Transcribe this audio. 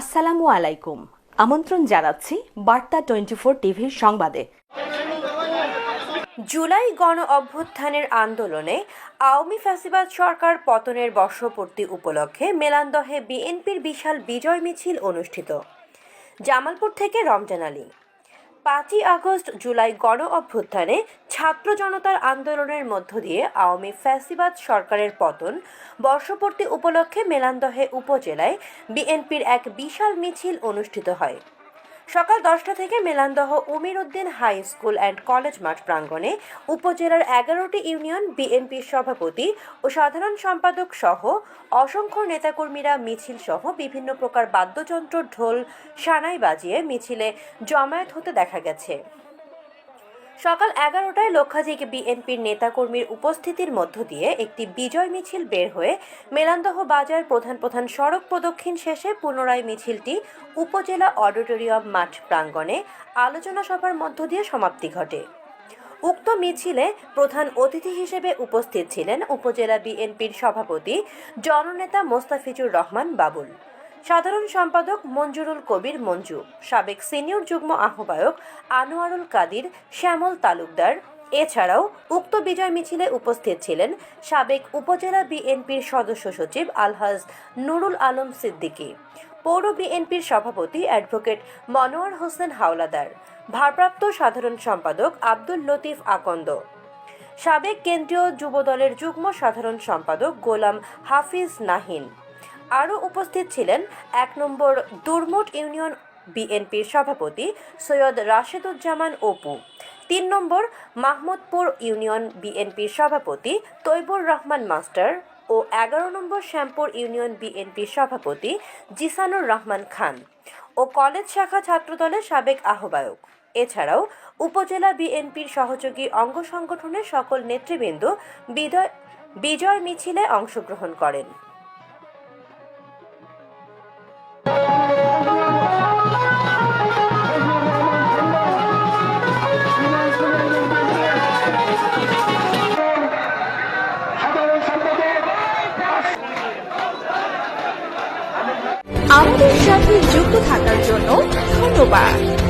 আসসালামু আলাইকুম। আমন্ত্রণ জানাচ্ছি বার্তা টোয়েন্টি ফোর টিভির সংবাদে। জুলাই গণ অভ্যুত্থানের আন্দোলনে আওয়ামী ফ্যাসিবাদ সরকার পতনের বর্ষপূর্তি উপলক্ষে মেলান্দহে বিএনপির বিশাল বিজয় মিছিল অনুষ্ঠিত। জামালপুর থেকে রমজান আলী। পাঁচই আগস্ট জুলাই গণ অভ্যুত্থানে ছাত্র জনতার আন্দোলনের মধ্য দিয়ে আওয়ামী ফ্যাসিবাদ সরকারের পতন বর্ষপূর্তি উপলক্ষে মেলান্দহে উপজেলায় বিএনপির এক বিশাল মিছিল অনুষ্ঠিত হয়। সকাল দশটা থেকে Melandah Umir Uddin high school and college মাঠ প্রাঙ্গণে উপজেলার এগারোটি ইউনিয়ন বিএনপির সভাপতি ও সাধারণ সম্পাদক সহ অসংখ্য নেতাকর্মীরা মিছিল সহ বিভিন্ন প্রকার বাদ্যযন্ত্র, ঢোল, সানাই বাজিয়ে মিছিলে জমায়েত হতে দেখা গেছে। সকাল এগারোটায় লক্ষাধিক বিএনপির নেতাকর্মীর উপস্থিতির মধ্য দিয়ে একটি বিজয় মিছিল বের হয়ে মেলান্দহ বাজার প্রধান প্রধান সড়ক প্রদক্ষিণ শেষে পুনরায় মিছিলটি উপজেলা অডিটোরিয়াম মাঠ প্রাঙ্গণে আলোচনা সভার মধ্য দিয়ে সমাপ্তি ঘটে। উক্ত মিছিলে প্রধান অতিথি হিসেবে উপস্থিত ছিলেন উপজেলা বিএনপির সভাপতি জননেতা মোস্তাফিজুর রহমান বাবুল। সাধারণ সম্পাদক মঞ্জুরুল কবির মঞ্জু, সাবেক সিনিয়র যুগ্ম আহ্বায়ক আনোয়ারুল কাদির, শ্যামল তালুকদার। এছাড়াও উক্ত বিজয় মিছিলে উপস্থিত ছিলেন সাবেক উপজেলা বিএনপির সদস্য সচিব আলহাজ নুরুল আলম সিদ্দিকী, পৌর বিএনপির সভাপতি অ্যাডভোকেট মনোয়ার হোসেন হাওলাদার, ভারপ্রাপ্ত সাধারণ সম্পাদক আব্দুল লতিফ আকন্দ। সাবেক কেন্দ্রীয় যুবদলের যুগ্ম সাধারণ সম্পাদক গোলাম হাফিজ নাহিন। আরও উপস্থিত ছিলেন এক নম্বর দুর্মুট ইউনিয়ন বিএনপির সভাপতি সৈয়দ রাশেদুজ্জামান অপু, তিন নম্বর মাহমুদপুর ইউনিয়ন বিএনপির সভাপতি তৈবুর রহমান মাস্টার ও এগারো নম্বর শ্যামপুর ইউনিয়ন বিএনপির সভাপতি জিসানুর রহমান খান ও কলেজ শাখা ছাত্রদলের সাবেক আহ্বায়ক। এছাড়াও উপজেলা বিএনপির সহযোগী অঙ্গ সংগঠনের সকল নেতৃবৃন্দ বিজয় মিছিলে অংশগ্রহণ করেন। আমাদের সাথে যুক্ত থাকার জন্য ধন্যবাদ।